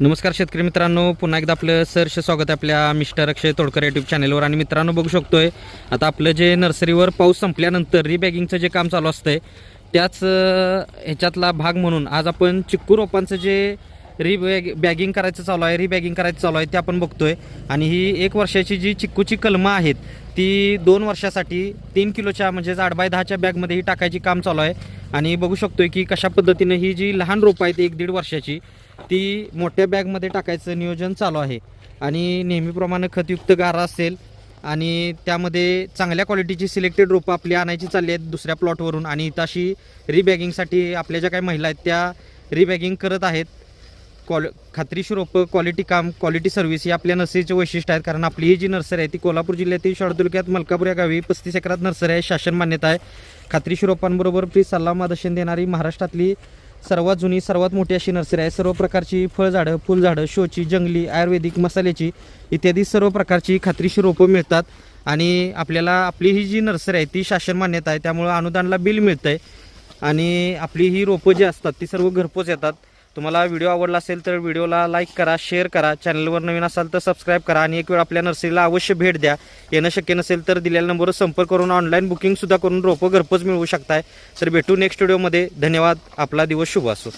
नमस्कार शेतकरी मित्रांनो पुन्हा एकदा आपलं सरश स्वागत आहे आपल्या मिस्टर अक्षय तोडकर यूट्यूब चॅनलवर आणि मित्रांनो बघू शकतोय आता आपलं जे नर्सरीवर पाऊस संपल्यानंतर रिबॅगिंगचं जे काम चालू असतंय त्याच ह्याच्यातला भाग म्हणून आज आपण चिक्कू रोपांचं जे रिबॅग बॅगिंग करायचं चालू आहे रिबॅगिंग करायचं चालू आहे ते आपण बघतोय. आणि ही एक वर्षाची जी चिक्कूची कलमं आहेत ती दोन वर्षासाठी तीन किलोच्या म्हणजेच आठ बाय दहाच्या बॅगमध्ये ही टाकायची काम चालू आहे. आणि बघू शकतोय की कशा पद्धतीनं ही जी लहान रोपं आहेत एक दीड वर्षाची ती मोठ्या बॅगमध्ये टाकायचं नियोजन चालू आहे. आणि नेहमीप्रमाणे खतयुक्त गारा असेल आणि त्यामध्ये चांगल्या क्वालिटीची सिलेक्टेड रोपं आपली आणायची चालली आहेत दुसऱ्या प्लॉटवरून आणि इथं अशी रिबॅगिंगसाठी आपल्या ज्या काही महिला आहेत त्या रिबॅगिंग करत आहेत. क्वाल खात्रीशीर रोपं क्वालिटी काम क्वालिटी सर्व्हिस ही आपल्या नर्सरीचे वैशिष्ट्य आहेत. कारण आपली ही जी नर्सरी आहे ती कोल्हापूर जिल्ह्यातील शाळा तालुक्यात मलकापूर या गावी पस्तीस एकरात नर्सरी आहे. शासन मान्यता आहे. खात्रीशीर रोपांबरोबर फ्री सल्ला देणारी महाराष्ट्रातली सर्वात जुनी सर्वात मोठी अशी नर्सरी आहे. सर्व प्रकारची फळझाडं फुलझाडं शोची जंगली आयुर्वेदिक मसाल्याची इत्यादी सर्व प्रकारची खात्रीशी रोपं मिळतात. आणि आपल्याला आपली ही जी नर्सरी आहे ती शासन मान्यता आहे. त्यामुळं अनुदानला बिल मिळतं आहे आणि आपली ही रोपं जी असतात ती सर्व घरपोच येतात. तुम्हाला व्हिडिओ आवडला असेल तर व्हिडिओला लाईक करा शेअर करा. चॅनलवर नवीन असाल तर सबस्क्राईब करा आणि एक वेळ आपल्या नर्सरीला अवश्य भेट द्या. येणं शक्य नसेल तर दिलेल्या नंबरवर संपर्क करून ऑनलाईन बुकिंगसुद्धा करून रोपं घरपोच मिळवू शकताय. तर भेटू नेक्स्ट व्हिडिओमध्ये धन्यवाद. आपला दिवस शुभ असो.